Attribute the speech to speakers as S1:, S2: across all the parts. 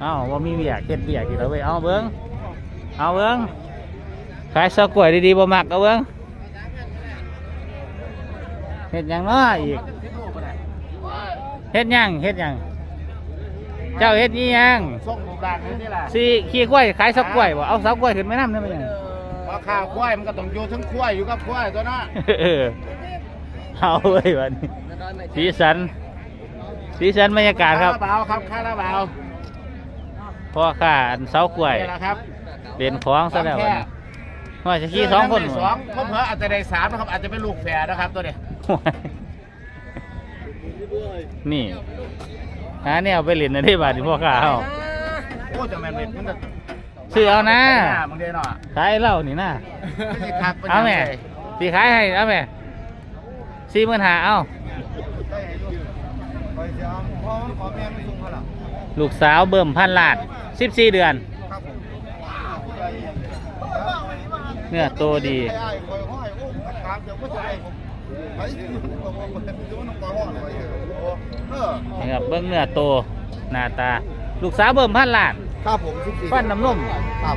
S1: เอ้าว่ามีเบียกเฮ็ดเบียกอีกแล้วเว้ยเอาเบิ้งเอาเบิ้งขายซอกกล้วยดีๆบ่มักเอาเบิ้งเฮ็ดหยังเนาะอีกเฮ็ดหยังเฮ็ดหยังเจ้าเฮ็ดนี่ยัง
S2: ส่งลูกหลานนี่แหละ
S1: สิขี้กล้วยขายซอกกล้วยบ่เอาซอกกล้วยขึ้นแม่น้ำได้ไหมยัง
S2: ราคาควายมันก็ต้องอยู่ทั้งควายอยู่กับควายตัวนั้น
S1: เออเอาเว้ยวันนี้สีสันสีสันบรรยากาศครับ
S2: คาราบาวครับคาราบาว
S1: พ่อข้าอันเสากล้วย
S2: นี่แหละครับ
S1: เด่นของซะแล้ววันนี้ว่าจะขี่สองคน
S2: ได้สองเพิ่มเพิ่อาจจะได้สามนะครับอาจจะเป็นลูกแฝดนะครับตัวนี้
S1: นี่หาเนี่ยเอาไปเล่นนะได้บาทที่พ่อข้าเอา
S2: โอ้จะแมนเม็ดมันจะ
S1: ซื้อเอานะ
S2: หน้ามึงเด้เนาะ
S1: ขายเหล้านี่นะ
S2: มันสิคักป็น
S1: เอาแม่
S2: ยังไง
S1: สีขายให้เอาแม่สี่หมื่นหาเอา ลูกสาวเบิ่มพันลาดสิบสี่เดือนเนื้อโตดีนี่ครับเบิ้งเนื้อโตหน้าตา ลูกสาวเบิ่มพันลาด
S2: ครับผมสิบสี่
S1: ฟันน้ำนม
S2: ครับ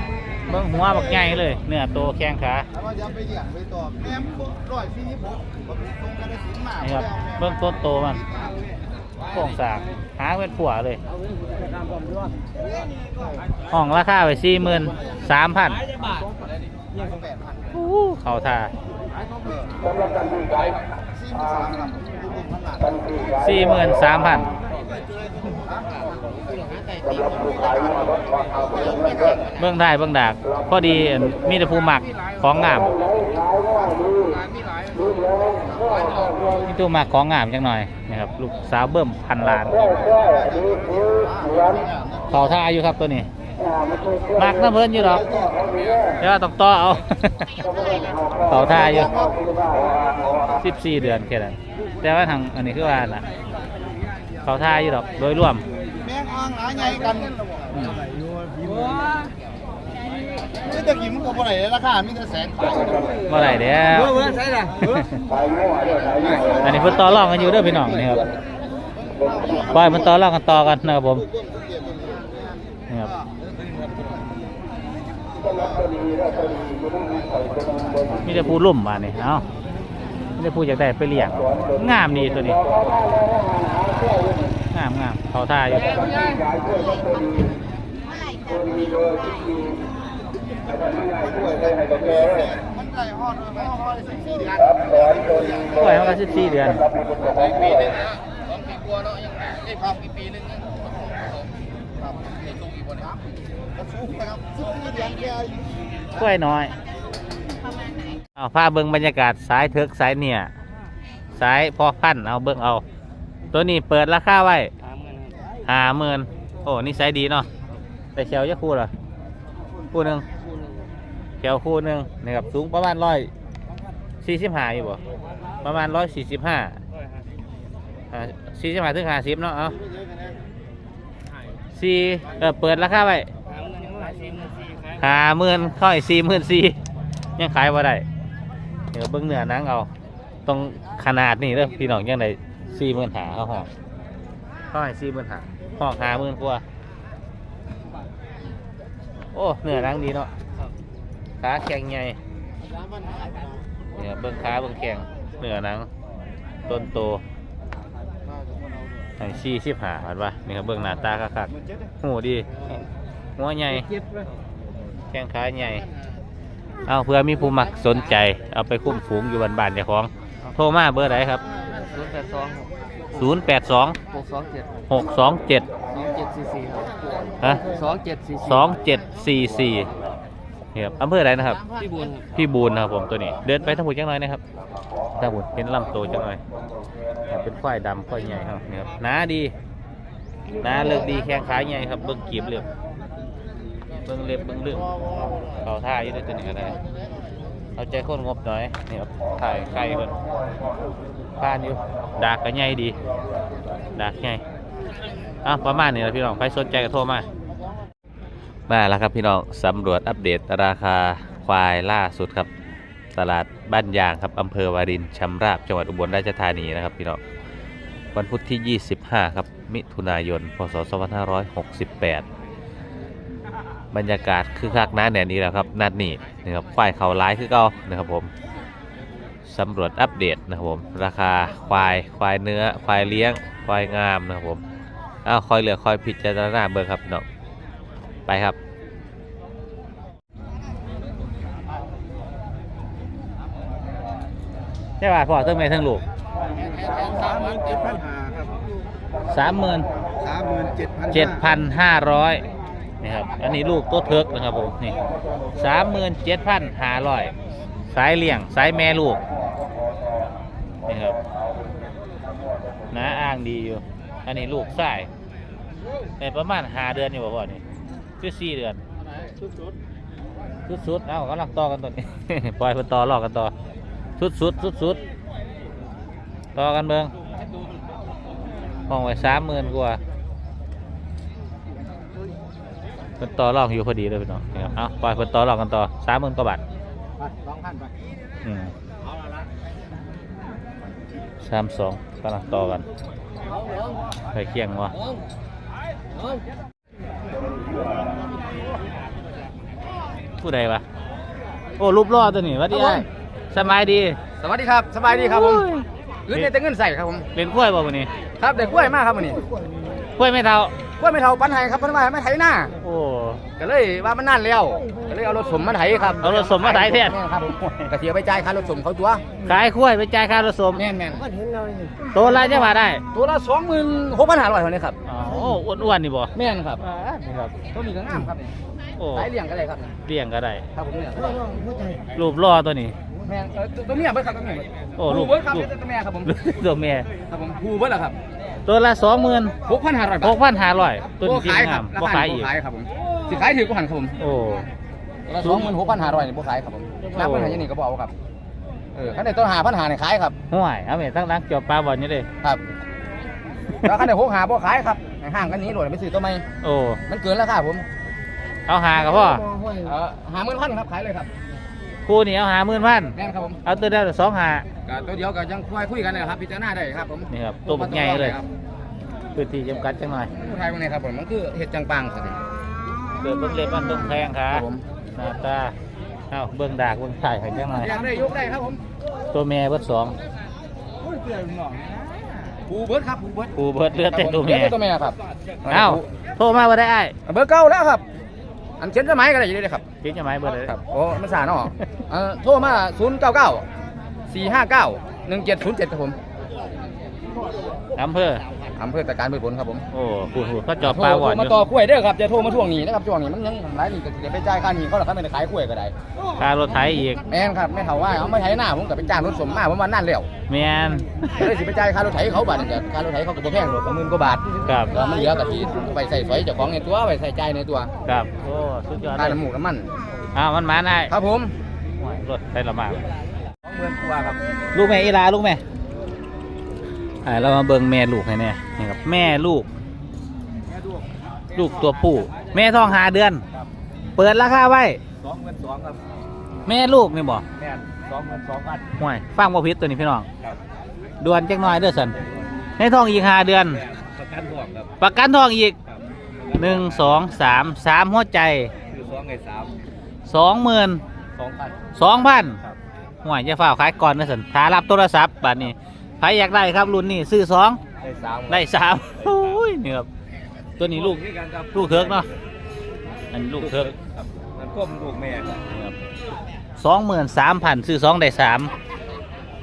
S1: เบิ้งหัวบักใหญ่เลย เนื้อโตแข้งขา
S2: แล้วว่าจะไปเลี้ยงไปต่อแม่ร้อยสี่สิบหกผมตรงกันได้สิบมา
S1: นี่ครับเบิ้งต้นโตมัน ห้องสากหาเป็นผัวเลย ห้องราคาไปสี่หมื่นสามพันเขาท่าสี่หมื่นสามพัน เบื้องได้เบื้องดากพอดีมีแต่ภูหมักของงามมีตัวหมักของงามจังหน่อยนะครับลูกสาวเบิ่มพันล้านเขาท่าอยู่ครับตัวนี้มักน้ำเพิ่นอยู่หรอกเดี๋ยวต้องต่อเอาเขาท่าอยู่สิบสี่เดือนแค่นั้นแต่ว่าทางอันนี้คือว่าน่ะเขาท่าอยู่หรอกโดยรวม
S2: อ่างหลายใหญ่กัน
S1: อืม
S2: นี่ตะกี้มันก็บ่ได้ราคามีแต่แสนขาย
S1: เมื่อไหร่เดี๋ยว
S2: เมื่อใช่ล่ะ
S1: อันนี้เพิ่นต่อรองกันอยู่เด้อพี่น้องนี่ครับปล่อยมันต่อรองกันต่อกันนะครับผมนี่ครับมีแต่ผู้ลุ่มมาเนี่ยเอ้า มีแต่ผู้อยากได้ไปเลี้ยงงามดีตัวนี้งามงามเขาท่าอยู่
S2: มันได้ฮอดเลยฮอดสิบสี่เดือน
S1: ปล่อยมันก็สิบสี่เดือน
S2: ปีนึงนะสองปีกว่าเนาะยังไอ้ครับปีนึงครับในช่วงอีกวันครับสู้ครับสิบสี่เดือนแค่
S1: กล้วยน้อย เอาพาเบิ่งบรรยากาศสายเถิกสายเนี่ยสายพอพันธุ์เอาเบิ่งเอา ตัวนี้เปิดราคาไว้ห้าหมื่นโอ้นี่สายดีเนาะแต่เชลจะคู่เหรอคู่หนึ่งเชลคู่หนึ่งนะครับสูงประมาณร้อยสี่สิบห้าอยู่บ่ประมาณร้อยสี่สิบห้าสี่สิบห้าถึงห้าสิบเนาะเอาสี่เออเปิดราคาไว้ห้าหมื่นเข้าอีกสี่หมื่นสี่ยังขายว่าได้ เดี๋ยวเบิ้งเนื้อหนังเอาตรงขนาดนี้เด้อพี่น้องยังได้สี่หมื่นหาเขาห้องเข้าให้สี่หมื่นหาห้องหาหมื่นกว่าโอ้เนื้อหนังดีเนาะขาแข็งใหญ่เนี่ยเบิ้งขาเบิ้งแข็งเนื้อหนังต้นโตให้สี่สิบหาเห็นปะนี่ครับเบิ้งหน้าตาคักๆหูดีหัวใหญ่แข้งขาใหญ่ เอาเพื่อมีผู้มักสนใจ เอาไปคุ้มฝูงอยู่บ้านบ้านๆเจ้าของ โทรมาเบอร์ไหนครับ
S3: ศูนย์แปดสอง
S1: 082
S3: หกสองเจ็ด
S1: 627
S3: สองเจ็ดสี่สี่ครับ
S1: ฮะ
S3: สองเจ็ดสี่สี่
S1: 2744นี่ครับอำเภออะไรนะครับ
S3: พี่บุญครับ
S1: พี่บูนนะครับผมตัวนี้ เดินไปทางหุ่นจังหน่อยนะครับทางหุ่นเห็นลำโตวจังหน่อยครับเป็นควายดำควายใหญ่ครับนี่ครับหนาดีหนาเลิกดีแข้งขาใหญ่ครับเบิ้งกีบเล็บเบิ้งเล็บเบิ้งเรื่องเขาท่าอยู่ด้วยตัวนี้ก็ได้เอาใจคนงบหน่อยนี่ครับถ่ายไข่คนผ่านอยู่ดากก็ใหญ่ดีดากใหญ่อะประมาณนี้แหละพี่น้องใครสนใจก็โทรมามาแล้วครับพี่น้องสำรวจอัปเดตราคาควายล่าสุดครับ ตลาดบ้านยางครับอำเภอวารินชำราบจังหวัดอุบลราชธานีนะครับพี่น้องวันพุธที่ 25 ครับ มิถุนายน พศ 2568 บรรยากาศคือคักหน้าแน่นนี้แหละครับนัดนี้นะครับควายเขาร้ายคือเก่านะครับผมสำรวจอัปเดตนะครับผมราคาควายควายเนื้อควายเลี้ยงควายงามนะครับผมอ้าวคอยเหลือคอยพิจารณาเบิ่งครับพี่น้องไปครับใช่ป่ะพ่อทั้งแม่ทั้งลูก
S2: สามหมื่นเจ็ดพันห้าครับ
S1: สามหมื่น
S2: สามหมื่นเจ็ดพัน
S1: เจ็ดพันห้าร้อย นี่ครับ อันนี้ลูกตัวเทิกนะครับผมนี่สามหมื่นเจ็ดพันห้าร้อยสายเลี่ยงสายแม่ลูกนี่ครับน้าอ้างดีอยู่ อันนี้ลูกสายในประมาณหาเดือนอยู่บ่พ่อนี่คือสี่เดือนสุดสุดๆเอ้ากำลังต่อกันตัวนี้ปล่อยมันต่อลอกกันต่อสุดสุดสุดสุดๆต่อกันเบิงห้องไว้สามหมื่นกว่า เป็นต่อรองอยู่พอดีเลยพี่น้องนี่ครับเอาปล่อยเป็นต่อรองกันต่อสามหมื่นกว่าบาท
S2: สองพันไป
S1: อืม
S2: เอาละละ
S1: สามสองกำลังต่อกันไปเคียงวะผู้ใดวะโอ้รูปรอตัวนี้หวัดดีไอ้สบายดี
S2: สวัสดีครับ สบายดีครับผมเงินในแต่เงินใส่ครับผม
S1: เป็นกล้วยบ่วันนี้
S2: ครับเด็กกล้วยมากครับวันนี้
S1: กล้วยไม่เท่า ก
S2: ล้วยไม่เท่าปันไห้ครับปันไห้ไม่ไถหน้า
S1: โอ้
S2: ก็เลยว่ามันนานแล้วก็เลยเอารถสมมาไถครับ
S1: เอารถสมมาไถแทน
S2: ม่ครับผมกระเทียมไปจ่ายค่ารถสมเขาตัว
S1: ขายกล้วยไปจ่ายค่ารถสม
S2: แม่นแม่น
S1: ตัวละจะมาได้
S2: ตัวละสองหมื่นหกพันห้าร้อยเท่านี้ครับ
S1: อ๋ออ้วนๆนี่บ่
S2: แม่นครับ
S1: นี่ครับ
S2: ตัวนี้ก็งามครับ
S1: โอ้
S2: สายเลี้ยงก็ได้ครับ
S1: เลี้ยงก็ได้
S2: ครับผมเนี่ย
S1: รูปรอตัวนี้
S2: แม่นเออตัวเมียเบิดครับตัวเมียเบิด
S1: โอ้ลูก
S2: เบิดครับ
S1: ลูก
S2: ตัวเมียครับผม
S1: ตัวแม่
S2: ครับผมผูเบิดแล้วครับ
S1: ตัวละสองหมื่น
S2: หกพันห้าร้อย
S1: ห
S2: บาท
S1: กพันห้าร้อยตัวนี้
S2: บ่ขาย
S1: ง
S2: คารับ
S1: มบ่ขายอีก
S2: ขายครับผมสิขายถือกูหันครับผม
S1: โอ้
S2: ตัวละสองหมื่นหกพันห้าร้อยนี่บ่ขายครับผมน้ำมันหายนี่ก็บ่เอาครับเออคันใดตัวหาพันหาเนี่ยขายครับ
S1: ห่วยเอาแม่ทั้งร้านจอบปลาบ่อนนี่เลย
S2: ครับ แล้วคันใดหกหาบ่ขายครับให้ห้างกันนี้โหลดไปซื้อตัวใหม่
S1: โอ้
S2: มันเกินราคาผม
S1: เอาหากับพ่อ
S2: เออหาหมื่นพันครับขายเลยครับ
S1: คู่นี้เอาหาหมื่นพัน
S2: แม่นครับผม
S1: เอาตัวเดียวสองหา
S2: ก็ตัวเดียวก็ยังคุยคุยกันเลยครับพิจารณาได้ครับผม
S1: นี่ครับตัวบักใหญ่เลย
S2: ครับ
S1: พื้นที่จำกัดจังหน่อย
S2: ผู้ไทยพวกนี้ครับผมมันคือเห็ดจังปังครับ
S1: เบิ่งเบิ่งเล็บมันเบิ่งแพงค
S2: ค
S1: รั
S2: รั
S1: บบ
S2: ผม
S1: หน้าตาเอ้าเบิ่งดากเบิ่งถ่ายให้จังหน่อย
S2: อยากได้ยกได้ครับผม
S1: ตัวแม่เบิดสอง
S2: ปูเบิร์ดครับปูเบิร์ด
S1: กูเบิดเลือดแต่ตัวแม่
S2: เลือดตัวแม่ครับ
S1: เอ้าโทรมาบ่ได้อ้าย
S2: เบอร์เก้าแล้วครับ อันเขียนสมัยก็ได้อยู่เลยครับ
S1: คิดจะไหมเบิดเลย
S2: ครับโอ้มันสาเนาะเออโทรมาศูนย์เก้าเก้าสี่ห้าเก้าหนึ่งเจ็ดศูนย์เจ็ดครับผม
S1: อำเภอ
S2: อำเภอตะการพืชผลครับผม
S1: โอ้กูหูเขาจอบปลาบ่อน
S2: โทรมา
S1: อยู่
S2: ต่อกล้วยเด้อครับจะโทรมาทวงหนี้นะครับทวงหนี้มันยังหลายหนี้ก็จะไปจ่ายค่าหนี้เขาหรอกครับไม่ได้ขายกล้วยก็ได้
S1: ค่ารถไถอีก
S2: แม่นครับไม่เท่าว่าเอาไม่ไถหน้าผมกับไปจ้างรถสมมาผมว่านั่นแล้ว
S1: แมน
S2: ก็เลยสิไปจ่ายค่ารถไถเขาบาทนึงแต่ค่ารถไถเขาก็บ่แพงหรอกก็หมื่นกว่าบาท
S1: ครับ
S2: แล้วมันเหลือกับที่ไปใส่สอยเจ้าของในตัวไปใส่ใจายในตัว
S1: ครับโอ้สุดยอด
S2: ค่า
S1: เลย
S2: น้ำหมูน้ำมัน
S1: อ้าวมันมาได้
S2: ครับผม
S1: รถไถละมาก
S2: สองหมื่นกว่าครับ
S1: ลูกแม่อีลาลูกแม่ อ่าเรามาเบิ่งแม่ลูกให้แน่นี่ครับแม่ลูก
S2: แม่ดู
S1: ลูกตัวผู้ แม่ท้องหาเดือนเปิดราคาไว้
S2: สองหมื่นสองครับ
S1: แม่ลูกนี่บ่
S2: แม่นสองหมื่นสองพัน
S1: ห่วยฟังบ่ผิดตัวนี้พี่น้อง
S2: ครับ
S1: ด่วนจักหน่อยเด้อสันในท้องอีกหาเดือน
S2: ประกันห่วงครับ
S1: ประกันท้องอีก
S2: ครับ
S1: หนึ่งสองสามสามหัวใจ
S2: คือสองไงสาม
S1: สองหมื่น
S2: สองพัน
S1: สองพัน
S2: ครับ
S1: ห่วยจะฝ้ากขายก่อนนะสันถ้ารับโทรศัพท์บัดนี้ ใครอยากได้ครับรุ่นนี้ซื้อสอง
S2: ได้สาม
S1: ได้สามโอ้ยนี่ครับตัวนี้ลูก
S2: นี่กันครับ
S1: ลูกเถิกเนาะอันลูกเถิก
S2: ครับมันก้มลูกแม่ครับ
S1: สองหมื่นสามพันซื้อสองได้สาม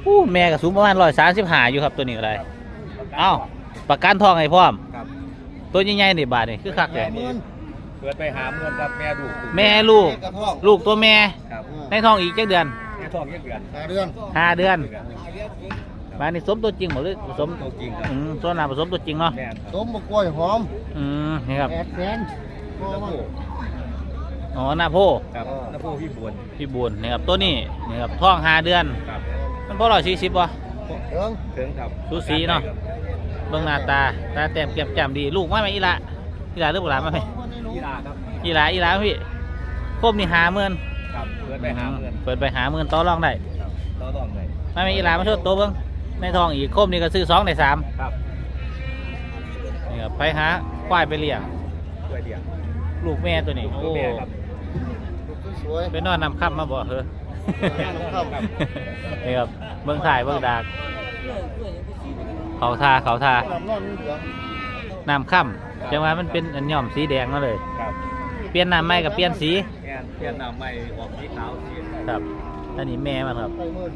S1: อู้แม่ก็สูงประมาณร้อยสามสิบห้าอยู่ครับตัวนี้ก็ได้เอ้าประกันทองให้พร้อม
S2: ครับ
S1: ตัวใหญ่ๆนี่บาทนี่คือคักเลย
S2: เปิดไปหาเงินครับแม่ดู
S1: แม่ลูก ลูกตัวแม่
S2: ครับ
S1: ในท้องอีกจักเดือน
S2: แม่ท้องยี่เดือนห้าเดือน
S1: ห้าเดือน บาทนี่สมตัวจริงหมดเลยผสม
S2: ตัวจริงครับ
S1: อืมส่วนหนาผสมตัวจริงเนาะ
S2: แม่ครับ
S3: ต้มบกกล้วยหอม
S1: อืมนี่ครับ
S3: แปดแสนพอมั้ง
S1: อ๋อหน้าโพ
S2: ครับน้าผู้พี่บวน
S1: พี่บุญนี่ครับตัวนี้นี่ครับท้องห้าเดือน
S2: ครับ
S1: มันพอร้อยสี่สิบวะ
S3: เอิง
S2: ถึงครับ
S1: สูสีเนาะ เบิ่งหน้าตาตาแต้มเก็บจำดีลูกมาไหมอีหละอีหละหรือเปล่ามาไหม
S2: กีฬาครับ
S1: อีหละอีหละพี่ครบนี่หาเมื่น
S2: ครับเปิดไปหาเงิน
S1: เปิดไปหาเมื่นต่อรองได้
S2: ครับต่อรองเลย
S1: มาไหมอีหละมาชดโตวเบิ่ง ในทองอีกครบนี่ก็ซื้อสองในสาม
S2: ครับ
S1: นี่ครับไปหาควายไปเลี้ยง
S2: ตัวเดียว
S1: ลูกแม่ตัวนี้โอ้
S3: สวย
S1: เป็นนอนนำค่ำมาบ่เฮ้อ
S3: แม่นำค่ำครับ
S1: นี่ครับเบิ่งถ่ายเบิ่งดากเขาทาเขาทา
S3: น้ำนอนเหลือง
S1: น้ำค่ำจังหวะมันเป็นอันย่อมสีแดงมาเลย
S2: ครับ
S1: เปลี่ยนน้ำใหม่กับเปลี่ยนสี
S2: แอนเพียนน้ำใหม่ออกสีขาวสี
S1: ครับอันนี้แม่มันครับ
S3: ไปหมื่น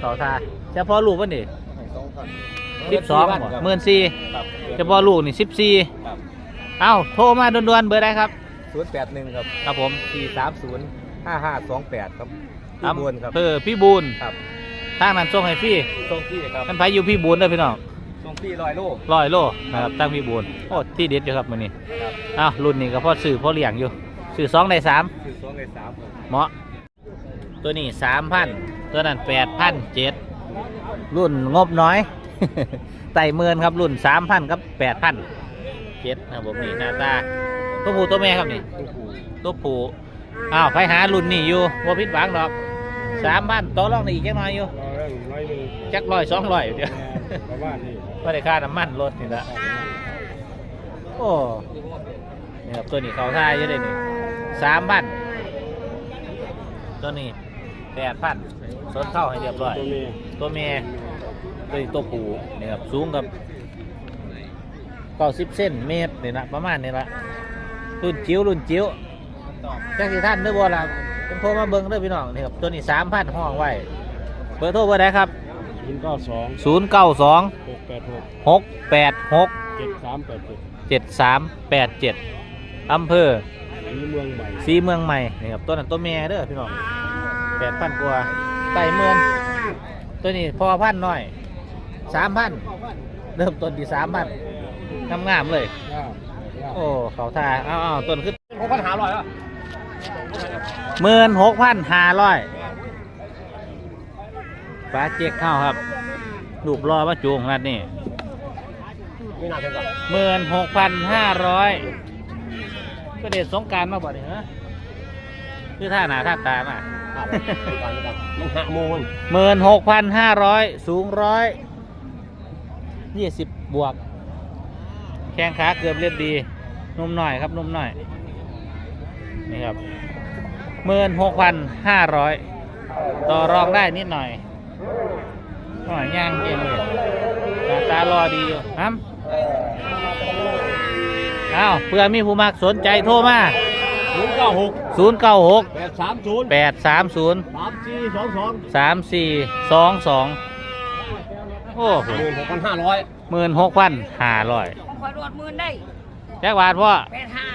S1: เขาทาเฉพาะลูกมันดิ
S3: ให้สองพัน
S1: สิบสองหมื่นสี่
S2: ครับ
S1: เฉพาะลูกนี่สิบสี่
S2: ครับ
S1: เอ้าโทรมาด่วนๆเบอร์ได้ครับ
S2: ศูนย์แปดหนึ่งครับ
S1: ครับผม
S2: สี่สามศูนย์ห้าห้าสองแปดครับที่บวนครับ
S1: เออพี่บูน
S2: ครับ
S1: ทางนั้นส่งให้ฟรี
S2: ทรงที่ครับ
S1: ท่านไผอยู่พี่บูนเด้อพี่น้อง
S2: ทรงที่ลอยโล
S1: ร้อยโลนะครับตั้งพี่บูนโอ้ที่เด็ดอยู่ครับมื้อนี้
S2: ครับ
S1: อ้าวรุ่นนี้ก็พอซื้อพอเลี้ยงอยู่ซื้อสองในสาม
S2: คือสองในสามครับ
S1: เหมาะตัวนี้สามพัน ตัวนั้นแปดพันเจ็ดรุ่นงบน้อย ไต่เมือนครับรุ่นสามพันกับแปดพันเจ็ดนะครับผมนี่หน้าตาตัวผู้ตัวแม่ครับนี่ตัวผู้อ้าวไปหารุ่นนี่อยู่ว่าพิดหวังดอกสามพันต่อรองได้อีกจักหน่อยอยู่
S3: ร้อยหนึ่ง
S1: จักร้อยสองร้อยเดียว
S3: ประมาณนี้
S1: ก็ได้ค่าน้ำมันรถนี่ละโอ้นี่ครับตัวนี้เขาท่ายเยอะเลยนี่สามพันตัวนี้ แปดพันสนเข้าให้เรียบร้อย ตัวเมียตัวนี้ตัวผู้นี่ครับสูงกับเก้าสิบเซนเมตรนี่ละประมาณนี้ละรุ่นจิ๋วรุ่นจิ๋วจักสิท่านเด้อบ่ล่ะเป็นโทรมาเบิ่งเด้อพี่น้องนี่ครับตัวนี้สามพันห้องไว้เบอร์โทรเบอร์ใดครับ
S3: ยินก็สอง
S1: ศูนย์เก้าสอง
S3: หกแปดหก
S1: หกแปดหก
S3: เจ็ดสามแปดเจ็ด
S1: เจ็ดสามแปดเจ็ดอำเภอ
S3: มีเมืองใหม่
S1: สีเมืองใหม่นี่ครับตัวนั้นตัวเมียเด้อพี่น้อง แปดพันกว่าไต่เมืองตัวนี้พอพันหน่อยสามพันเริ่มต้นที่สามพันงามๆเลย
S3: ย่า
S1: โอ้ เขาทาเอาเอาต้นขึ้น
S2: หกพันหาร้อยอะ
S1: หมื่นหกพันห้าร้อยปลาเจ๊กเข้าครับ ลูกรอมาจูงนัดนี่
S2: ไม่น่าเกินกัน
S1: หมื่นหกพันห้าร้อยก็เด็ดสงกรารมาบ่เนี่ยฮะคือท่าหนาท่าตามา
S2: มันหาโมง
S1: หมื่นหกพันห้าร้อยสูงร้อยยี่สิบบวก แข้งขาเกือบเรียบดี นุ่มหน่อยครับ นุ่มหน่อย นี่ครับหมื่นหกพันห้าร้อยต่อรองได้นิดหน่อยหน่อยย่างเก่งเลยหน้าตารอดีอยู่ครับอ้าวเพื่อมีผู้มักสนใจโทรมา
S2: ศูนย์เก้าหก
S1: 0 9 6
S2: แปดสามศูนย์
S1: 8 3 0
S2: สามสี่สองสอง
S1: สามสี่สองสองโอ้โห
S2: หมื่นหกพันห้าร้อย
S1: หมื่นหกพันห้าร้อย
S4: คอยรวดหมื่นได้
S1: แจ็คบาทพ่อ
S4: แปดห้า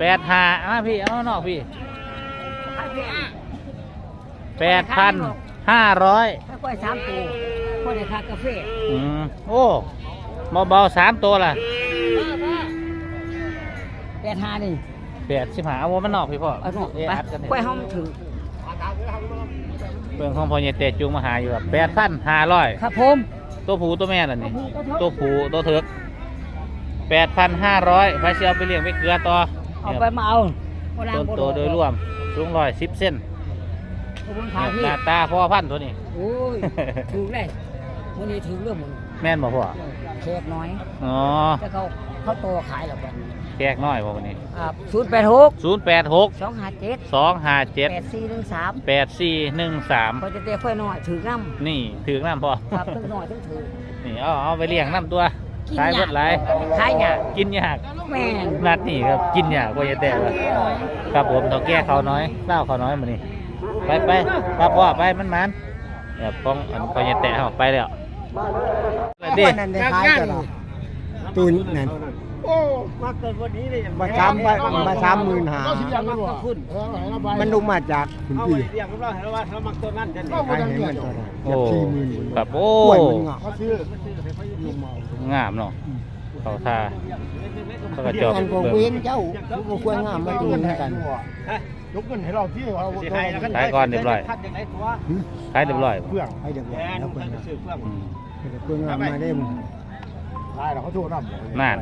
S1: แปดห้าอะพี่เอานอกพี่
S4: พันพี่ห้า
S1: แปดพันห้าร้อย
S4: ถ้าค่อยสามตัวค่อยได้ค่ากาแฟ
S1: อืมโอ้เบาๆสามตัวล่ะ
S4: แปดห้านี่
S1: แปดสิบห้าเอาว่ามันนอกพี่พ่อ
S4: เอาหนอก
S1: เอ๊ะ
S4: ไป
S1: อัดกัน
S4: ค่อยห้องถึง
S1: เพื่อนของพ่อเยเตจูงมาหาอยู่แบบแปดพันห้าร้อย
S4: ครับผม
S1: ตัวผู้ตัวแม่น่ะนี่ตัวผู้ตัวเถิกแปดพันห้าร้อยไปเชียวไปเลี้ยงไปเกลือต่อ
S4: เอาไปมาเอาโบราณ
S1: ต้น
S4: โบ
S1: โตโดยรวมสูงร้อยสิบเส้น
S4: ขอบคุณ
S1: ห
S4: ค่ะพี่
S1: น้าตาพ่อพันธุ์ตัวนี้
S4: โอ้ยถูกเลยวันนี้ถือเรื่องหมด
S1: แม่นบ่พ่อ
S4: เขตน้อย
S1: อ๋อ
S4: แต่เขาเขาโตขายแล้วแบบนี้
S1: แขกน้อยบ่วันนี้
S4: ศูนย์แปดหก
S1: ศูนย์แปดหก
S4: สองห้าเจ็ด
S1: สองห้าเจ็ด
S4: แปดสี่หนึ่งสาม
S1: แปดสี่หนึ่งสาม
S4: เขาจะเตะค่อยน้อยถือน้
S1: นี่ถือน้ำพ่อำ
S4: ครับทั้งน้อยทั้งถือ
S1: นี่เอาเอาไปเลี้ยงน้ำตัว
S4: กิน
S1: ขาย
S4: ห
S1: เบิ
S4: ยา
S1: ดหลาย
S4: ขายหยา
S1: กินยาก
S4: แม่น
S1: นัดนี่ครับกินยากกว่าจะแต่ละครับผมต้องแก้เขาน้อยเล่าเขาน้อยมานี่ไปไปครับพ่อไปมันมันเดี๋ยวป้องอันกว่าจะแต่เขาไปแล้วดิ
S5: นั่นได้ขายกันตูนนั่น
S3: โอ้มาเกิดวันนี้เลย
S5: มาสามมามาสามหมื่นหา
S3: ก็สิยังมันขึ้น
S5: มันลงมาจากคุณพี่
S3: เรียกเราเห็นว่าเขามักตัวนั้นกัน
S5: ขายให้มันเท่าไหร่
S1: โอ้
S5: สี่หมื่น
S1: ครับโอ้
S5: กล้วยมันเงาะ
S3: เขาซื้อ
S1: งามเนาะเขาท่าเขาก็จบ
S5: มันก็
S1: เบิ่ง
S5: เว้นเจ้าลูกก็กล้วยงามมาดูกัน
S3: ยกเงินให้เราที่เรา
S1: ขายก่อนเรียบร้อยขายเรียบร้อย
S3: เพื่อง
S5: ให้เด็กๆแล้วเพิ่นน่ะ
S3: ซื้อเพื่อง
S1: อืม
S5: เพิ่นกล้วยงามมาได้มึง
S3: ขายเราเขาโทษน้ำ
S1: นั่น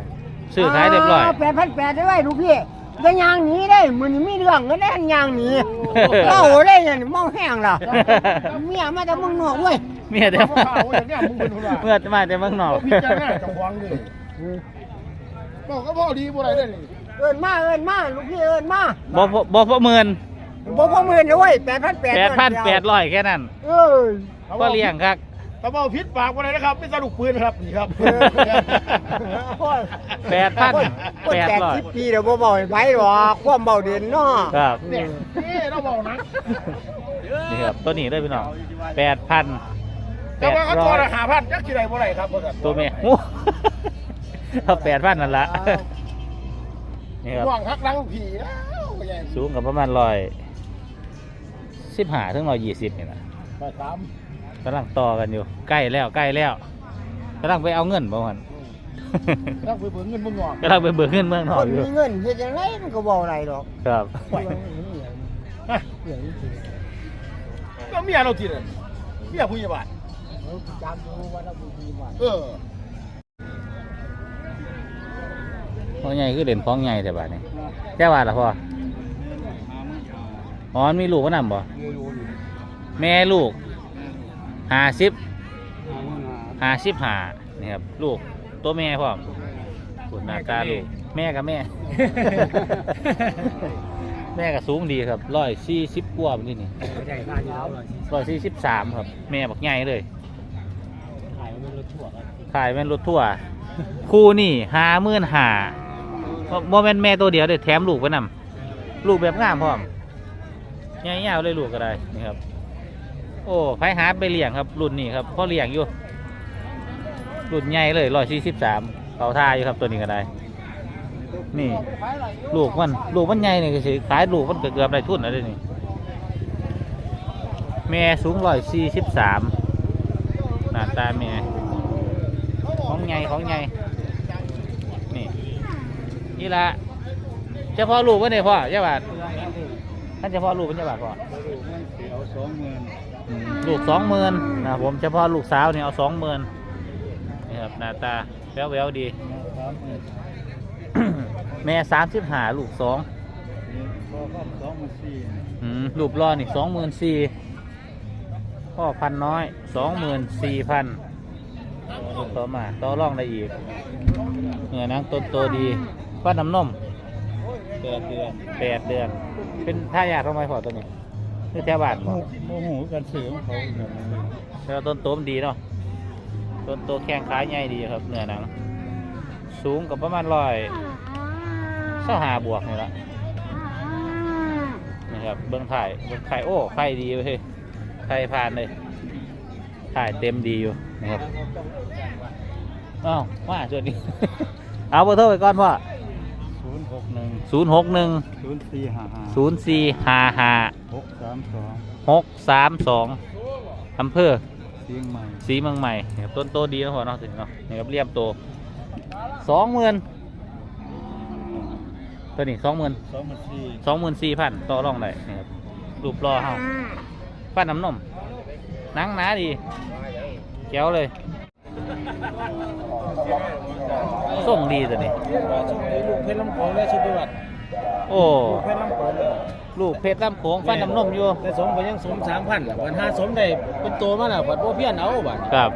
S1: ซื้อขายเรียบร้อย
S5: แปดพันแปดได้ไว้ลูกพี่จะยางหนีได้มันมีเรื่องก็ได้ยางหนีเล่าได้ยังเมาแห้งล่ะเมียมาแต่เมึงนอกเว้ย
S1: เมียแต่มา
S3: อย่างเนี้ยมึงเป็นคนว่า
S1: เมื่อจะมาแต่เมืองนอก
S3: พิจารณาจังหวังดิบอกก็พ่อดีบ่ได้เลยนี่
S5: เอิ้นมาเอิ้นมาลูกพี่เอิ้นมา
S1: บ่พอบ่พอหมื่น
S5: บ่พอหมื่นนะเว้ย8,800
S1: แปดพันแปดร้อยแค่นั้น
S5: เอ้ย
S1: ก็เลี้ยงครับ
S3: ถ้าเบาพิษปากบ่ได้นะครับไม่สนุกปืนครับนี่ครับ
S5: เออโอ้ย
S1: แปดพัน
S5: คน
S1: แปดร้อย
S5: 80ปีเดี๋ยวบ่เว้าให้ไผหรอกความเบาเด่นเนาะ
S1: ครับ
S3: เนี่ยนี่เราบอกนะ
S1: นี่ครับตัวนี้เลยพี่น้องแปดพันแป
S3: แต่
S1: ด
S3: ว่าเขา
S1: ร้
S3: ตัว
S1: อย
S3: ละหาพันยักษ์ที่ไหนบ่ได้ครับบ่ได้
S1: ตัวเมียโอ้ เอาแปดพันนั่นละนี่ครับ
S3: ห่วงฮักหลังผีนะโอ้ย
S1: สูงกับประมาณร้อยสิบห้าถึงร้อยยี่สิบนี่นะ
S3: ไปสาม
S1: กำลังต่อกันอยู่ ใกล้แล้วใกล้แล้วกำลังไปเอาเงินบ่มัน
S3: ต้องไปเบิกเงินมึงงอก
S1: กำลังไปเบิกเงินเมืองนอ
S5: ค
S1: ก
S5: น
S1: อยู่
S5: มีเงินเฮ็ดจังไดมันก็บ่ได้ดอก
S1: ครับ
S3: ก็เมียเราทีนั่นเมียผู้ใหญ่บ้าน
S5: จำรู้ว่าเราบ่มีว่า
S3: เออ
S1: พ่อใหญ่คือเด่นพ้องใหญ่แต่บาดนี้แจ้าว่าล่ะพ่ออ๋อมันมีลูกก็นำบ่ แม่ลูก ห้าสิบห้าสิบห้านี่ครับลูกตัวแม่พร้อมคุณหน้าตาลูกแม่กับแม่ แม่ก็สูงดีครับร้อยสี่สิบกว่านี่นี่
S4: ใหญ่บ้านอยู่แล้วเลย
S1: ร้อยสี่สิบสามครับ แม่บักใหญ่เลย
S4: ขายมันรถทั่วกัน
S1: ขายแม่นรถทั่วร์คู่นี่ห้าหมื่นห้าโมเมนแม่ตัวเดียวเด้แถมลูกไปนำลูกแบบงามพร้อมใหญ่ๆเลยลูกก็ได้นี่ครับ โอ้ไผหาไปเลี้ยงครับ รุ่นนี้ครับพ่อเลี้ยงอยู่ รุ่นใหญ่เลยร้อยสี่สิบสามเขาท่าอยู่ครับตัวนี้ก็ได้ นี่ ลูกมัน ลูกมันใหญ่นี่ก็สิขายลูกมันเกือบได้ทุนแล้วเด้นี่ แม่สูงร้อยสี่สิบสามหน้าตาแม่ของใหญ่ของใหญ่นี่นี่ละเฉพาะลูกมันเนี่ยพ่อเจ้าบาทท่านเฉพาะลูกมันเจ้าบาทพ่อ
S3: เอาสองหมื่น
S1: ลูกสองหมื่นนะครับผมเฉพาะลูกสาวเนี่ยเอาสองหมื่นนี่ครับหน้าตาแววๆดี
S3: สามหมื่น
S1: แม่สามสิบห้าลูกสอง
S3: พอก็สองหมื่นสี่
S1: อืมรูปรอนี่สองหมื่นสี่พ่อพันน้อยสองหมื่นสี่พันต่อมาต่อร่องได้อีกเนื้อหนังต้นโตดีป้าน้ำนม
S3: แปดเดือน
S1: แปดเดือน เป็นท่ายาทำไมพอตัวนี้ คือแถวบ้านบ่
S3: โมโหกันเสือของเขาแบบนั้นเลย
S1: แล้วต้นโตมนดีเนาะต้นโตแข้งขาใหญ่ดีครับเนื้อหนัง สูงกับประมาณร้อยเส้าหาบวกนี่ละนี่ครับเบื้องถ่ายเบื้องถ่ายโอ้ไข่ดีเว้ยไข่ผ่านเลยถ่ายเต็มดีอยู่นะครับอ้าวมาจวดนี้เอาเบอร์โทรไปก่อนพ่อ
S3: ศูนย์ หกหนึ่ง
S1: ศูนย์หกหนึ่ง
S3: ศูนย์สี่ห้าห้า
S1: ศูนย์สี่ห้าห้า
S3: หกสามสอง
S1: หกสามสองอำเภอ
S3: เชียงใหม่
S1: สีเมืองใหม่นะครับต้นโตดีนะพ่อเนาะถึงเนาะนี่ครับเรียบโตสองหมื่นตัวนี้สองหมื่น
S3: สองหมื่นสี่
S1: สองหมื่นสี่พันต่อรองได้นี่ครับรูปรอเฮาป้าน้ำนมหนังหนาดีแก้วเลย ส่งดีตัวนี้
S3: ลูกเพชรลำโขงและชุดประวัติ
S1: โอ้
S3: เพชรลำโขง
S1: ลูกเพชรลำโขงฟันน้ำนมอยู่
S3: แต่สมไปยังสมสามพันวันห้าสมได้เป็นตัวมาแล้วบัดโบเพี้ยนเอาบัด
S1: ครับ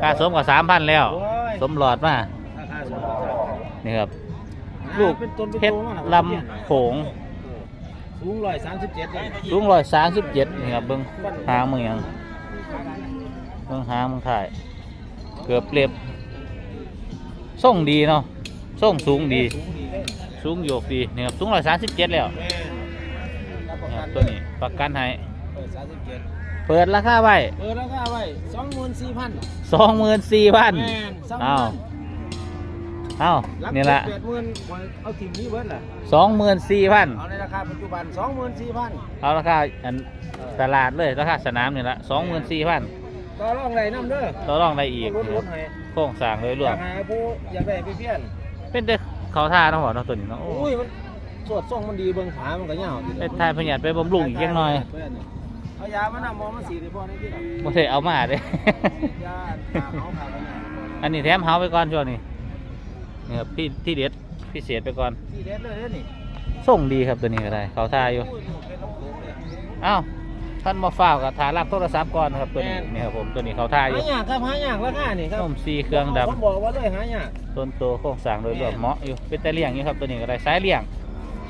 S1: ค่าสมกว่าสามพันแล้ว
S3: โอ้ย
S1: สมหลอดมา
S3: ราคาสมกับสามพัน
S1: นี่ครับลูก
S3: เป็นต้นเป็น
S1: เพชร
S3: ตัวมา
S1: ลำโขง
S3: สูงร้อยสามสิบเจ็ดเลย
S1: สูงร้อยสามสิบเจ็ดนี่ครับเบิ้งหางมึงยังเบิ้งหางมึงถ่าย เกือบเรียบส่งดีเนาะส่งสูงดี สูงโยกดีนี่ครับสูงร้อยสามสิบเจ็ดแล้ว
S3: แม่รับประ
S1: นี่ค
S3: กั
S1: รั
S3: น
S1: บตัวนี้ประกันให้
S3: เปิดสามสิบเจ็ด
S1: เปิดราคาไว้
S3: เปิดแล้วก็เอาไว้สองหมื่นสี่พัน
S1: สองหมื่นสี่พัน
S3: แม่นสองห
S1: อ้าว
S3: มื่น
S1: เอ้านี่ละ
S3: แปดหมื่นเอาทีมนี้เบิร์ดล่ะ
S1: สองหมื่นสี่พัน
S3: เอาในราคาปัจจุบันสองหมื่นสี่พัน
S1: เอาราคาอันตลาดเลยราคาสนามนี่ละสองหมื่นสี่พัน
S3: ต่อรองไรน้ำเด้อ
S1: ต่อรองได้อีก
S3: ลดลดให้
S1: โครงสร้างโดยร
S3: อ
S1: วม
S3: ยากหาผู้อยากได้ไปเพี้ยน
S1: เป็นแต่เขาท่าเนาะหัวเนาะตัวนี้เนาะโอ้
S3: อุ้ยมันสวดส่งมันดีเบิ่งขามันก็ยาว
S1: ไปทายพยาธิไปบำรุงอีกยังหน่อย
S3: เอายามันน่ะมองมันสีได้พอได้ที่ไหน
S1: บ่ได้เอามาเด้
S3: ยาตาเขาขาไปเนี่ย
S1: อันนี้แถมเฮาไปก่อนช่วงนี้นี่ครับพี่ที่เด็ดพิเศษไปก่อน
S3: สีเด็ดเลยเด้อนี่
S1: ส่งดีครับตัวนี้ก็ได้ เขาท่าอยู่
S3: อุ้ยมันเป็นน้ำโขงเลย
S1: อ้าว ทท่านมาฝ้าวกับทารับโทรศัพท์ก่อนนะครับตัวนี้นี่ครับผมตัวนี้เขาท่าอยู่
S3: หายากครับหายากราคานี่ครับ
S1: นมซีเครื่องด
S3: ผมบอกว่าเลยหายากำ
S1: ต้นโตโครงสร้างโดยรวมเหมาะอยู่เป็นแต่เลี้ยงอยู่ครับตัวนี้ก็ได้สายเลี้ยง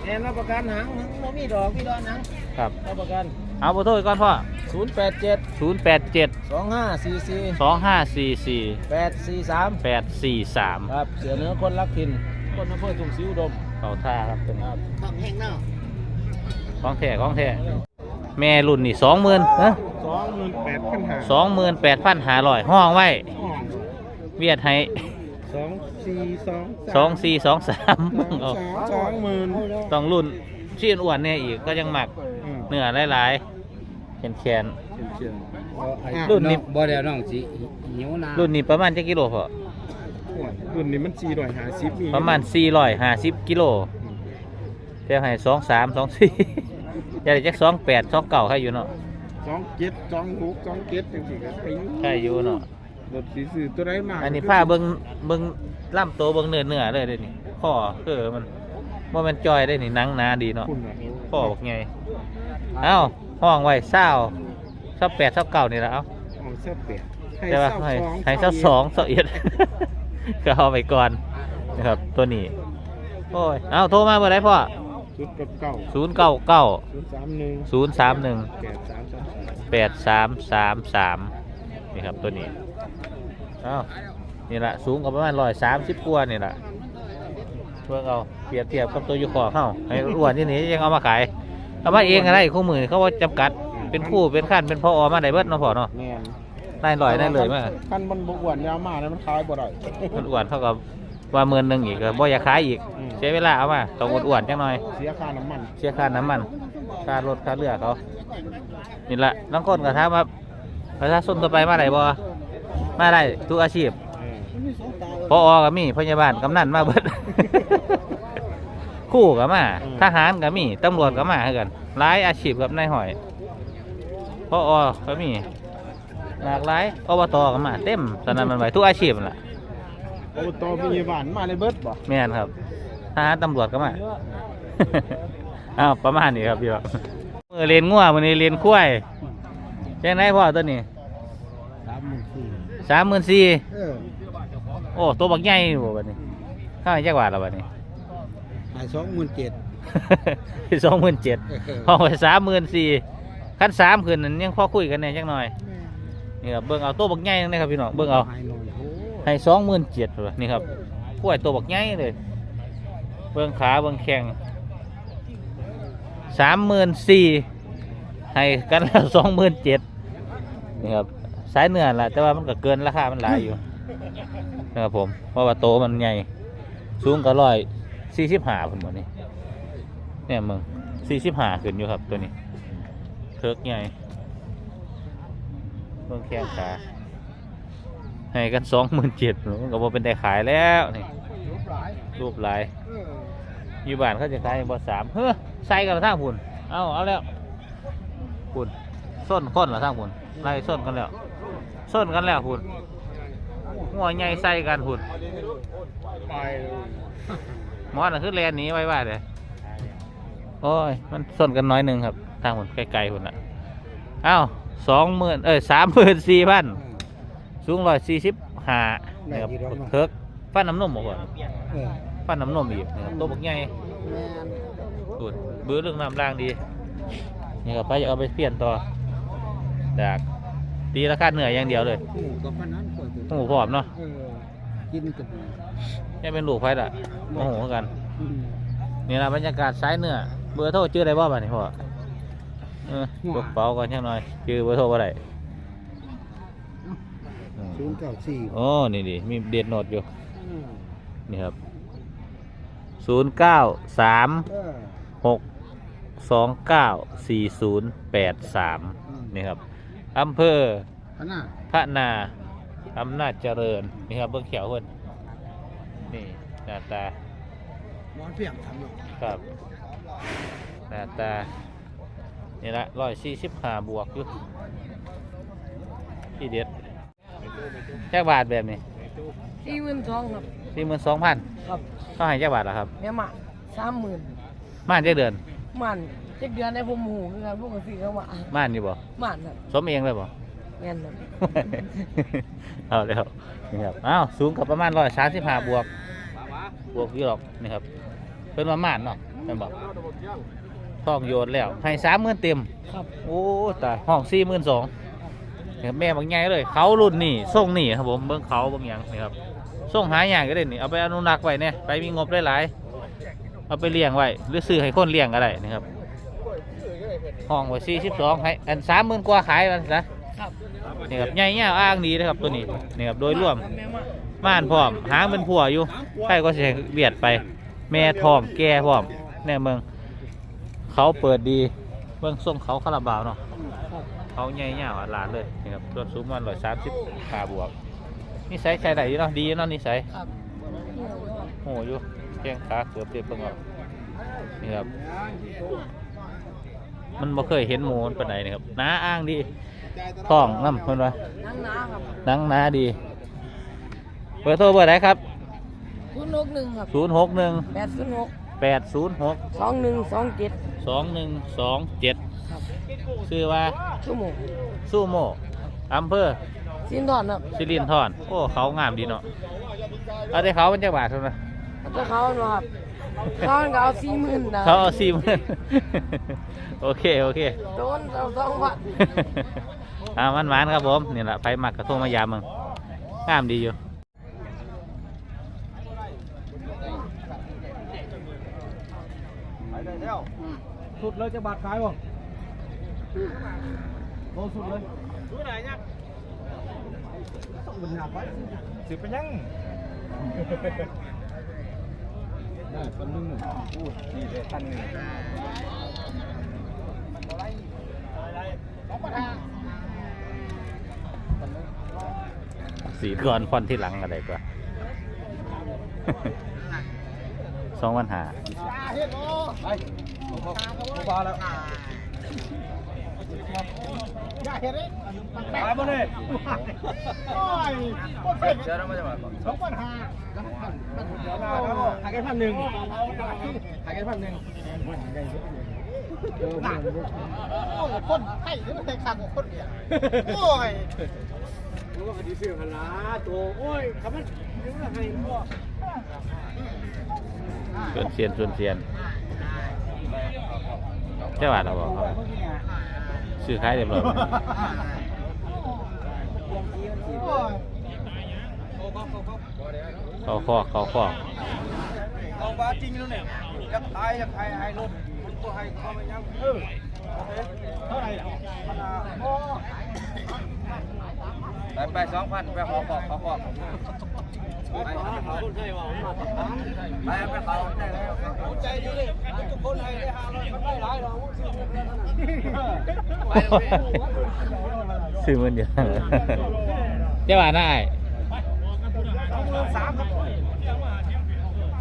S3: แอนรับประกันหางหางบ่มีดอกมีดอกหนัง
S1: ครับ
S3: รับประกัน
S1: เอาเบอร์โทรอีกก่อนพ่อ
S3: 087
S1: 0 8 7
S3: 2544
S1: 2 5 4 4
S3: 843
S1: 8 4 3
S3: ครับเสือเนื้อคนรักถิ่นคนอำเภอทุ่งศรีอุดม
S1: เขาท่าครับตัวนี้
S3: ครับ
S5: ผักแห้งเนาะ
S1: ของแท้ของแท้ แม่รุ่นนี่สองหมื่นฮะ
S5: สองหมื่นแปดพันห้า
S1: สองหมื่นแปดพันห้าร้อยห้องไว้ เวียดให้
S5: สองสี่สอง
S1: สองสี่สองสามเอา
S5: สองหมื่น
S1: ต้องรุ่นชี้อ้วนๆเนี่ยอีกก็ยังหมักเนื้อหลายๆแขนแขนรุ่นนี้
S4: บ่เดียวน้องสิหิวน้
S1: รุ่นนี้ประมาณจะกิโลพอ
S5: รุ่นนี้มันสี่ร้อยห้าสิบมี
S1: ประมาณสี่ร้อยห้าสิบกิโลเท่าให้สองสามสองสี่ จะได้จักสองแปดสองเก่าให้อยู่เนาะ
S5: สองเจ็ดสองหกสองเจ็ดจังสิครับไปอยู่
S1: ใช่อยู่เนาะ
S5: รถสีสื่อตัวไรมา
S1: อันนี้ผ้าเบิ้งเบิ้งล่ำโตวเบิ้งเนื้อเนื้อเลยเด้นี่ข้อคือมันว่ามันจอยได้นี่หนังหนาดีเนาะ
S5: คุณน่ะ
S1: ข้อบอกไงเอ้าห้องไว้เศร้าเศร้าแปดเศร้าเก่านี่ละเอ้า
S5: ของเสื้อเปียก
S1: ใช่ป่ะให้ให้เศร้าสองเศร้าเอ็ด ก็เอาไปก่อนนะครับตัวนี้ โอ้ย เอาโทรมาเบอร์ไหนพ่อ
S5: ชุดกับเก่า
S1: ศูนย์เก้าเก้า
S5: ชุดสามหนึ่ง
S1: ศูนย์สามหนึ่ง
S5: แปดสามสาม
S1: แปดสามสามสามนี่ครับตัวนี้เอ้านี่แหละสูงกว่าประมาณร้อยสามสิบกว่านี่แหละเพื่อเอาเปรียบเทียบกับตัวอยูคอเข้าให้อ้วนที่นี่ยังเอามาขายเอามาเองอะไรคู่มือเขาว่าจำกัดเป็นคู่เป็นขั้นเป็นพออมาได้เบิดเนาะพ่อเนาะ
S5: แม่น
S1: ได้ลอยได้เลยมาก
S5: คันมันบกวนยาวมากแล้วมันขายบ่ได้
S1: มันอ้วนเท่ากับ ว่าหมื่นหนึ่งอีกก็บ่อยากขายอีก
S5: อืม
S1: เสียเวลาเอามาต้องอ้วนๆจังหน่อย
S5: เสียค่าน้ำมัน
S1: เสียค่าน้ำมัน ค่ารถค่าเรือเขา นี่แหละน้องก้นก็ถามว่าประชาชนต่อไปมาได้บ่มาได้ทุกอาชีพ
S5: เออ
S1: พอก็มีพยาบาลกำนันมาเบิดคู่ก็มาทหารก็มีตำรวจก็มาคือกันหลายอาชีพกับนายหอยพอก็มีหลากหลายอบตก็มา เต็มตอนนั้นมันไหวทุกอาชีพนั่นล่ะ
S5: อบตพยาบาลมาเลยเบิดบ่
S1: แม่นครับทหารตำรวจก็มา อ้าวประมาณนี้ครับพี่ครับมือเรียนงัวมือนี้เรียนคุ้ยจังไดพ่อตัวนี้
S5: สามหมื่นสี่
S1: สามหมื่นสี่
S5: เออ
S1: โอ้ตัวบักใหญ่บ่บัดนี้ข้าวให้จักบาทแล้วบัดนี้
S5: ขายสองหมื่นเจ็ด
S1: สองหมื่นเจ็ดห้องไปสามหมื่นสี่ขั้นสามคืนนั้นยังพอคุยกันแหน่จักหน่อยนี่ครับเบิ่งเอาตัวบักใหญ่นั่นนะครับพี่น้องเบิ่งเอา ให้สองหมื่นเจ็ดเลยนี่ครับกล้วยตัวบักใหญ่เลยเบิ่งขาเบิ่งแข้งสามหมื่นสี่ให้กันแล้วสองหมื่นเจ็ดนี่ครับสายเนื้อแหละแต่ว่ามันก็เกินราคามันหลายอยู่นะครับผมเพราะว่าโตมันใหญ่สูงก็ร้อยสี่สิบห้าผมบอกนี่เนี่ยมึงสี่สิบห้าขึ้นอยู่ครับตัวนี้เทิกใหญ่เบิ่งแข้งขา ให้กันสองหมื่นเจ็ดมันก็บอเป็นได้ขายแล้วนี่รูปหลายอยู่บ้านเขาจะขายบอสามเฮ้อใส่กันละทั้งพุ่นเอาเอาแล้วพุ่นส้นค้นละทั้งพุ่นไล่ส้นกันแล้วส้นกันแล้วพุ่นหัวใหญ่ใส่กันพุ่น
S5: ไปเลย
S1: หมอน่ะคือแลนหนี้ไว้ว่าเลยโอ้ยมันส้นกันน้อยหนึ่งครับทางพุ่นไกลๆพุ่นอะเอ้าสองหมื่นเอ้ยสามหมื่นสี่พัน สูงร้อยสี่สิบห้านะครับเทิกฟันน้ำนมบ่ก่อน
S5: เออ
S1: ฟันน้ำนมอีกนะครับตัวบักใหญ่
S5: แม่น
S1: ดูดบื้อเรื่องน้ำล่างดีนี่ครับไปเอาไปเปลี่ยนต่อจากตีราคาเหนื่อยอย่างเดียวเลย
S5: หมูกับพนันข่อยตัว
S1: หมูพร้อมเนาะ
S5: เออกินกันดี
S1: ยังเป็นลูกไฟละโมโหกัน
S5: อืม
S1: นี่นะบรรยากาศสายเหนือเบอร์โทรชื่ออะไรบ้างบ้านี่พ่อเออ
S5: ว้า
S1: กระเป๋าก่อนยังหน่อยชื่อเบอร์โทรว่าไร
S5: ศูนย์เก้าสี่
S1: โอ้นี่ดิมีเด็ดโนดอยู่
S5: อืม
S1: นี่ครับศูนย์เก้าสาม
S5: เออ
S1: หกสองเก้าสี่ศูนย์แปดสาม
S5: อืม
S1: นี่ครับอำเภอ
S5: พนัน
S1: พระนาอำนาจเจริญ นี่ครับเบื้องเขียวเพิ่นนี่หน้าตา
S5: นอนเพียงทำหรอก
S1: ครับหน้าตานี่ละร้อยสี่สิบห้าบวกอยู่ที่เด็ด แจ้กบาทแบบนี้
S4: สี่หมื่นสองครับ
S1: สี่หมื่นสองพัน
S4: ครับ
S1: เขาให้แจ้กบาทเหรอครับ
S4: เนี่ยมาสามหมื่น
S1: ม่านแจ้กเดือน
S4: มันเจ็ดเดือนได้ผมหูคือกันพวกกสิเข้ามา
S1: ม่านอยู่บ่
S4: หมันครับ
S1: สมเองเลยบ่
S4: แม่นครับ
S1: เอาแล้วนี่ครับอ้าวสูงกับประมาณร้อยสามสิบห้าบวก บวกอยู่หรอกนี่ครับ เป็นประมาณเนาะเป็นบอกท้องโยนแล้วให้สามหมื่นเต็ม
S4: ครับ
S1: โอ้ตายห้องสี่หมื่นสอง นี่ครับแม่บางใหญ่เลยเขารุ่นนี่ส่งนี่ครับผมเบิ้งเขาบางอย่างนี่ครับส่งหาอย่างก็ได้นี่เอาไปอนุรักษ์ไว้เนี่ยไปมีงบได้หลายเอาไปเลี้ยงไว้หรือซื้อให้คนเลี้ยงก็ได้นะครับห้องไว้สี่สิบสองให้อันสามหมื่นกว่าขายมันนะครับนี่ครับใหญ่เงี้ยอ้างดีนะครับตัวนี้นี่ครับโดยรวม
S4: แม่มา
S1: ม่านพร้อมหางเป็นผัวอยู่ใครก็จะเบียดไป แม่ทองแก่พร้อมแน่เมืองเขาเปิดดีเบื้องส่งเขาคาราบาวเนาะ
S4: ครับ
S1: เขาใหญ่เงาหลานเลยนี่ครับส่วนสูงมันร้อยสามสิบขาบวกนิสัยใช้ได้อยู่เนาะดีอยู่เนาะนิสัย
S4: ครับ
S1: โหอยู่แข้งขาเกือบเรียบเบิ่งเอานี่ครับ มันบ่เคยเห็นหมูมันปานใดนี่ครับหน้าอ้างดีท้องน้ำเพิ่นว่า
S4: นั่งน้าครับ
S1: หนังหนาดีเบอร์โทรเบอร์ไหนครับ
S4: ศูนย์หกหนึ่งครับ
S1: ศูนย์หกหนึ่ง
S4: แปดศูนย์หก
S1: แปดศูนย์หก
S4: สองหนึ่งสองเจ็ด
S1: สองหนึ่งสองเจ็ด
S4: ครับ
S1: ชื่อว่า
S4: ชั่วโมง
S1: สู้โมอำเภอ
S4: สินทอนครับ
S1: สิรินทรโอ้เขางามดีเนาะเอาได้เขาเป็นจักบาทเท่านั้น
S4: แล้วก็เขาเนาะครับเขาก็เอาสี่หมื่นนะ
S1: เขาเอาสี่หมื่นโอเคโอเค
S4: โดนเอาสองพัน
S1: อ่ามันหวานๆครับผมนี่แหละไฟหมักกระทงมายามมึงงามดีอยู่
S3: สุดเลยจะบาดขายบ่ โลสุดเลยดูไหนเนี่ยมันหนักไปสิบไปยังได้คนนึงพูดดีเลยตันหนึ่ง
S1: สีก่อนฟอนที่หลังอะไรกว่าสองวันหา
S3: ไปปลาแล้ว ตายมาเลยเชื่อแล้วม่ใช่ไหมสองพันห้าหาแค่พันหนึ่งหาแค่พันหนึ่ง
S2: คนให้หรือมันแต่ขาดของคนเนี่ยโอ้ย
S3: รู้ว่าคดีเสื่อมกันละตัวโอ้ยคำนั้นรู้ว่าไงพ่อ
S1: ส่วนเซียนส่วนเซียนเจ้าบาเราบอกเขา ซื้อขายเรียบร้อยเขาคอกเขาคอก
S3: เอาบ้าจริงแล้วเนี่ยอยากตายอยากให้ให้รถมันก็ให้เข้าไปยังเออโอเคเท่าไหร่พันห้าไปไปสองพันไปขอขอขอขอไปขอคนไทยว่าไปไปขอใจดีเลย ทุกคนให้ได้ห้าร้อยมันไม่หลายหรอกไป
S1: ซื้อมันเดียวเจ้าบาทน่า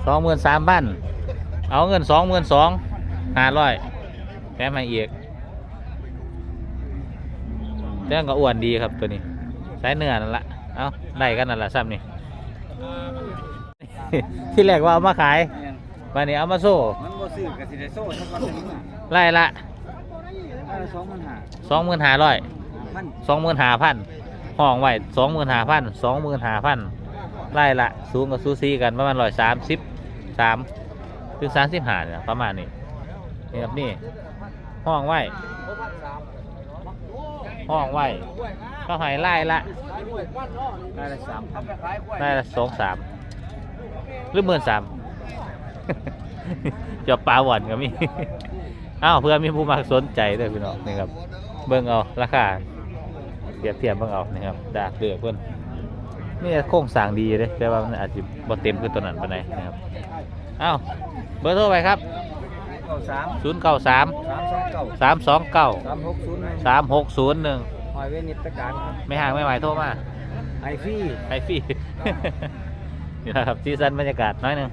S1: สองหมื่นสามพันเอาเงินสองหมื่นสองห้าร้อยแถมมาอีกเรื่องก็อ้วนดีครับตัวนี้ใช้เนื้อนั่นละเอาได้กันนั่นละซ้ำนี่ที่แรกว่าเอามาขายวันนี้เอามาโซ่
S3: ซื้อกับสิได้โซ่สักวันหนึ่ง
S1: ไล่ละ
S3: สองพันห้า
S1: สองหมื่นห้าร้อย
S3: พัน
S1: สองหมื่นห้าพันห้องไว้สองหมื่นห้าพันสองหมื่นห้าพันไล่ละสูงกับซูซีกันประมาณร้อยสามสิบสามถึงสามสิบห้าเนี่ยประมาณนี้นี่ครับนี่ห้องไว้ห้องไว้ก็ใหายไล่ละ
S3: ได้ละสามพัน
S1: ไล่ละสองสามหรือหมื่นสาม จะปลาหวานก็มี อ้าวเพื่อมีผู้มาสนใจด้วยพี่น้องนี่ครับ เบิ่งเอาราคาเปรียบเทียบเบิ่งเอานี่ครับดากเดือกเพิ่นนี่โครงสร้างดีเลยแต่ว่ามันอาจจะบ่เต็มคือตัวนั้นปานใดนะครับอ้าวเบอร์โทรไปครับ
S3: เก้าสาม
S1: 093
S3: สามสองเก้า
S1: 329
S3: สามหกศูนย์
S1: 3601
S3: หอยเวนิตการครับ
S1: ไม่ห่างไม่ไหวโทรมา
S3: ไอฟี่
S1: ไอฟี่ นี่นะครับซีซันบรรยากาศน้อยหนึง